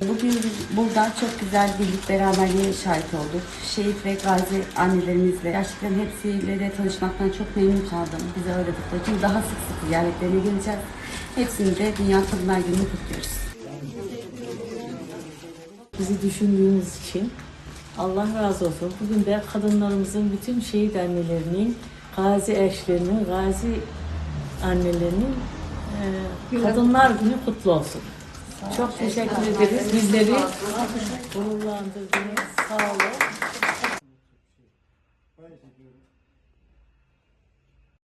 Bugün biz burada çok güzel birlik beraberliğe şahit olduk. Şehit ve gazi annelerimizle gerçekten hepsiyle de tanışmaktan çok memnun kaldım. Bize uğradıkları için daha sık sık ziyaretlerine geleceğiz. Hepsini de Dünya Kadınlar Günü'nü kutluyoruz bizi düşündüğünüz için. Allah razı olsun. Bugün de kadınlarımızın bütün şehit annelerinin, gazi eşlerinin, gazi annelerinin e, Kadınlar Günü kutlu olsun. Çok teşekkür ederiz. Bizleri gururlandırdınız. Sağ olun.